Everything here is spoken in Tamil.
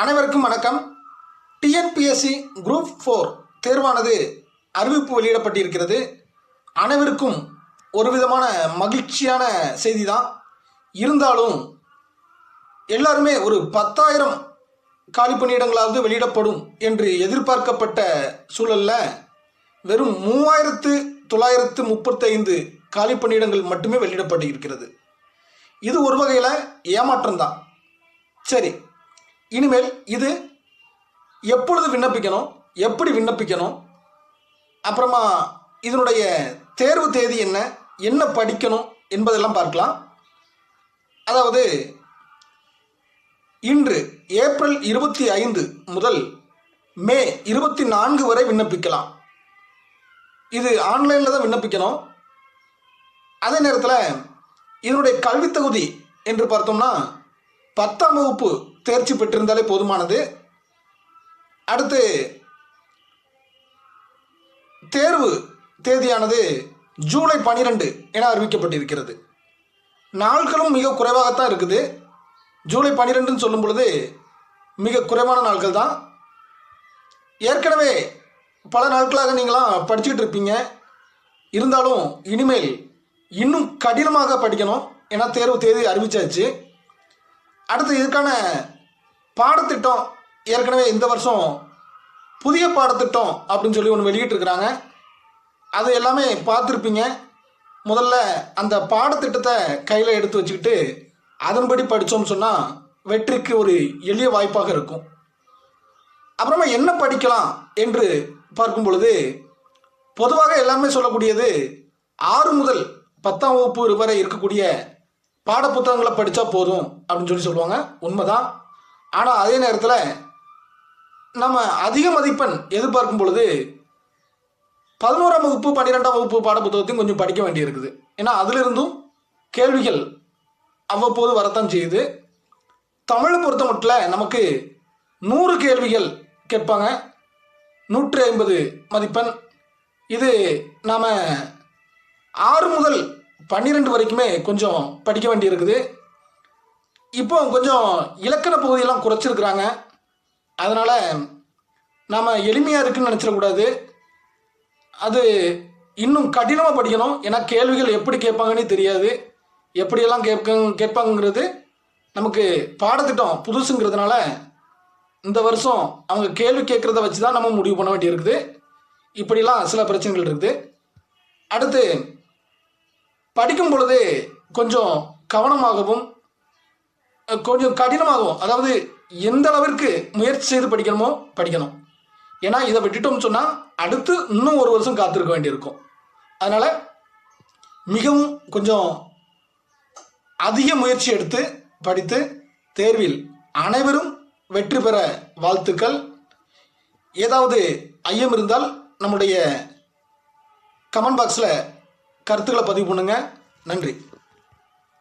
அனைவருக்கும் வணக்கம். டிஎன்பிஎஸ்சி குரூப் ஃபோர் தேர்வானது அறிவிப்பு வெளியிடப்பட்டிருக்கிறது. அனைவருக்கும் ஒரு விதமான மகிழ்ச்சியான செய்தி தான் இருந்தாலும் எல்லாருமே ஒரு பத்தாயிரம் காலி பணியிடங்களாவது வெளியிடப்படும் என்று எதிர்பார்க்கப்பட்ட சூழலில் வெறும் மூவாயிரத்து தொள்ளாயிரத்து முப்பத்தைந்து காலி பணியிடங்கள் மட்டுமே வெளியிடப்பட்டு இருக்கிறது இது ஒரு வகையில் ஏமாற்றம் தான் சரி இனிமேல் இது எப்பொழுது விண்ணப்பிக்கணும் எப்படி விண்ணப்பிக்கணும் அப்புறமா இதனுடைய தேர்வு தேதி என்ன என்ன படிக்கணும் என்பதெல்லாம் பார்க்கலாம். அதாவது இன்று ஏப்ரல் இருபத்தி ஐந்து முதல் மே இருபத்தி நான்கு வரை விண்ணப்பிக்கலாம். இது ஆன்லைனில் தான் விண்ணப்பிக்கணும். அதே நேரத்தில் இதனுடைய கல்வித் தகுதி என்று பார்த்தோம்னா பத்தாம் வகுப்பு தேர்ச்சி பெற்றிருந்தாலே போதுமானது. அடுத்து தேர்வு தேதியானது ஜூலை பனிரெண்டு என அறிவிக்கப்பட்டிருக்கிறது. நாட்களும் மிக குறைவாகத்தான் இருக்குது. ஜூலை பன்னிரெண்டுன்னு சொல்லும் பொழுது மிக குறைவான நாட்கள் தான். ஏற்கனவே பல நாட்களாக நீங்களாம் படிச்சுக்கிட்டு இருப்பீங்க. இருந்தாலும் இனிமேல் இன்னும் கடினமாக படிக்கணும் ஏன்னா தேர்வு தேதி அறிவிச்சாச்சு. அடுத்து இதுக்கான பாடத்திட்டம் ஏற்கனவே இந்த வருஷம் புதிய பாடத்திட்டம் அப்படின்னு சொல்லி ஒன்று வெளியிட்டிருக்கிறாங்க அது எல்லாமே பார்த்துருப்பீங்க. முதல்ல அந்த பாடத்திட்டத்தை கையில் எடுத்து வச்சுக்கிட்டு அதன்படி படித்தோம்னு சொன்னால் வெற்றிக்கு ஒரு எளிய வாய்ப்பாக இருக்கும். அப்புறமா என்ன படிக்கலாம் என்று பார்க்கும் பொழுது பொதுவாக எல்லாருமே சொல்லக்கூடியது ஆறு முதல் பத்தாம் வகுப்பு வரை இருக்கக்கூடிய பாடப்புத்தகங்களை படித்தா போதும் அப்படின்னு சொல்லி சொல்லுவாங்க. உண்மைதான். ஆனால் அதே நேரத்தில் நம்ம அதிக மதிப்பெண் எதிர்பார்க்கும் பொழுது பதினோராம் வகுப்பு பன்னிரெண்டாம் வகுப்பு பாடப்புத்தகத்தையும் கொஞ்சம் படிக்க வேண்டியிருக்குது. ஏன்னா அதிலிருந்தும் கேள்விகள் அவ்வப்போது வரத்தான் செய்யுது. தமிழை பொறுத்த மட்டும் நமக்கு நூறு கேள்விகள் கேட்பாங்க. நூற்றி ஐம்பது மதிப்பெண். இது நாம் ஆறு முதல் பன்னிரெண்டு வரைக்குமே கொஞ்சம் படிக்க வேண்டியிருக்குது. இப்போ கொஞ்சம் இலக்கண பகுதியெல்லாம் குறைச்சிருக்கிறாங்க. அதனால் நாம் எளிமையாக இருக்குன்னு நினச்சிடக்கூடாது. அது இன்னும் கடினமாக படிக்கணும். ஏன்னா கேள்விகள் எப்படி கேட்பாங்கன்னே தெரியாது. எப்படியெல்லாம் கேட்க கேட்பாங்கங்கிறது நமக்கு பாடத்திட்டம் புதுசுங்கிறதுனால இந்த வருஷம் அவங்க கேள்வி கேட்குறத வச்சு தான் நம்ம முடிவு பண்ண வேண்டியிருக்குது. இப்படிலாம் சில பிரச்சனைகள் இருக்குது. அடுத்து படிக்கும் பொழுது கொஞ்சம் கவனமாகவும் கொஞ்சம் கடினமாகவும் அதாவது எந்த அளவிற்கு முயற்சி செய்து படிக்கணுமோ படிக்கணும். ஏன்னா இதை விட்டுட்டோம்னு சொன்னால் அடுத்து இன்னும் ஒரு வருஷம் காத்திருக்க வேண்டியிருக்கும். அதனால் மிகவும் கொஞ்சம் அதிக முயற்சி எடுத்து படித்து தேர்வில் அனைவரும் வெற்றி பெற வாழ்த்துக்கள். ஏதாவது ஐயம் இருந்தால் நம்முடைய கமெண்ட் பாக்ஸில் கருத்துக்களை பதிவு பண்ணுங்கள் நன்றி.